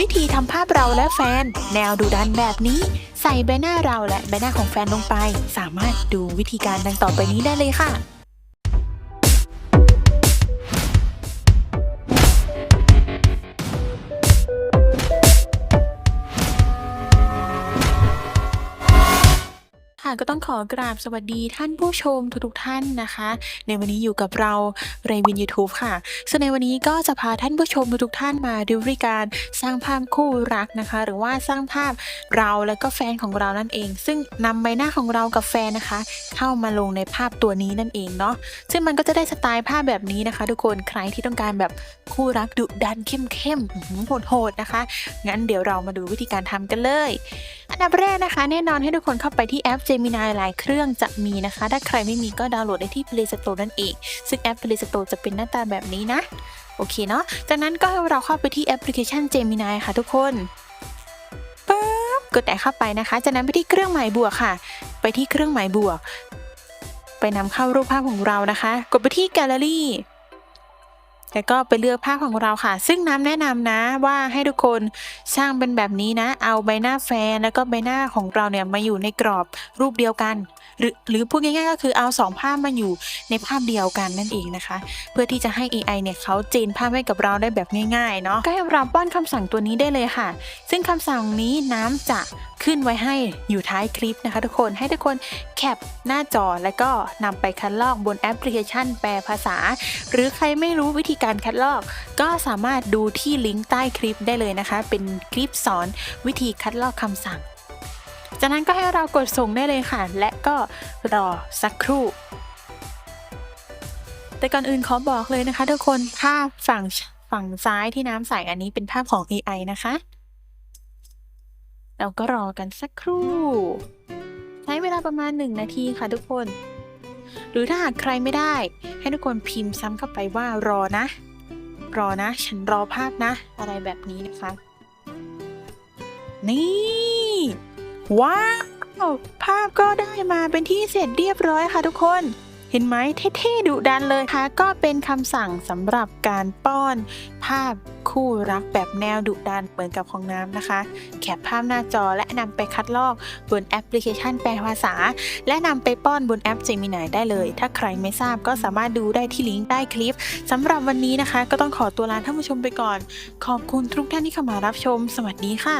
วิธีทำภาพเราและแฟน แนวดูดันแบบนี้ ใส่ใบหน้าเราและใบหน้าของแฟนลงไป สามารถดูวิธีการดังต่อไปนี้ได้เลยค่ะ ค่ะก็ต้องขอกราบสวัสดีท่านผู้ชมทุกๆท่านนะคะ ในวันนี้อยู่กับเราเรวิน YouTube ค่ะซึ่งในวันนี้ก็จะพาท่านผู้ชมทุกๆท่านมาดูวิการสร้างภาพคู่รักนะคะ หรือว่าสร้างภาพเราและก็แฟนของเรานั่นเอง ซึ่งนำใบหน้าของเรากับแฟนนะคะ เข้ามาลงในภาพตัวนี้นั่นเองเนาะซึ่งมันก็จะได้สไตล์ภาพแบบนี้นะคะ ทุกคนใครที่ต้องการแบบคู่รักดุดันเข้มๆอื้อหือโหดๆนะคะ งั้นเดี๋ยวเรามาดูวิธีการทำกันเลย อันดับแรกนะคะ แน่นอนให้ทุกคนเข้าไปที่แอป Gemini หลายเครื่องจะมีนะคะ ถ้าใครไม่มีก็ดาวน์โหลดได้ที่ Play Store นั่นเอง ซึ่งแอป Play Store จะเป็นหน้าตาแบบนี้นะ โอเคเนาะ จากนั้นก็ให้เราเข้าไปที่แอปพลิเคชัน Gemini ค่ะทุกคนปั๊บกดแตะเข้าไปนะคะ จากนั้นไปที่เครื่องหมายบวกค่ะ ไปที่เครื่องหมายบวก ไปนำเข้ารูปภาพของเรานะคะ กดไปที่แกลเลอรี่ แล้วก็ไปเลือกภาพของเราค่ะ ซึ่งน้ำแนะนำนะว่าให้ทุกคนสร้างเป็นแบบนี้นะ เอาใบหน้าแฟนแล้วก็ใบหน้าของเราเนี่ยมาอยู่ในกรอบรูปเดียวกัน หรือหรือพูดง่ายๆก็คือเอาสองภาพมาอยู่ในภาพเดียวกันนั่นเองนะคะ เพื่อที่จะให้ AI เนี่ยเขาเจนภาพให้กับเราได้แบบง่ายๆเนาะก็ให้เราป้อนคำสั่งตัวนี้ได้เลยค่ะ ซึ่งคำสั่งนี้น้ำจะ ขึ้นไว้ให้อยู่ท้ายคลิปนะคะ ทุกคนให้ทุกคนแคปหน้าจอแล้วก็นำไปคัดลอกบนแอปพลิเคชันแปลภาษา หรือใครไม่รู้วิธีการคัดลอก ก็สามารถดูที่ลิงก์ใต้คลิปได้เลยนะคะ เป็นคลิปสอนวิธีคัดลอกคำสั่ง จากนั้นก็ให้เรากดส่งได้เลยค่ะ และก็รอสักครู่แต่ก่อนอื่นขอบอกเลยนะคะ ทุกคนภาพฝั่งฝั่งซ้ายที่น้ำใสอันนี้เป็นภาพของ AI นะคะ เราก็รอกันสักครู่ ใช้เวลาประมาณ 1 นาทีค่ะทุกคน หรือถ้าหากใครไม่ได้ ให้ทุกคนพิมพ์ซ้ำเข้าไปว่ารอนะ รอนะ ฉันรอภาพนะ อะไรแบบนี้นะคะ นี่ ว้าว ภาพก็ได้มาเป็นที่เสร็จเรียบร้อยค่ะทุกคน เห็นไหมเท่ๆดุดันเลยค่ะ ก็เป็นคำสั่งสำหรับการป้อน ภาพคู่รักแบบแนวดุดันเหมือนกับของน้ำนะคะ แคปภาพหน้าจอและนำไปคัดลอกบนแอปพลิเคชันแปลภาษา และนำไปป้อนบนแอป Gemini ได้เลย ถ้าใครไม่ทราบก็สามารถดูได้ที่ลิงก์ใต้คลิปสำหรับวันนี้นะคะ ก็ต้องขอตัวลาท่านผู้ชมไปก่อน ขอบคุณทุกท่านที่เข้ามารับชม สวัสดีค่ะ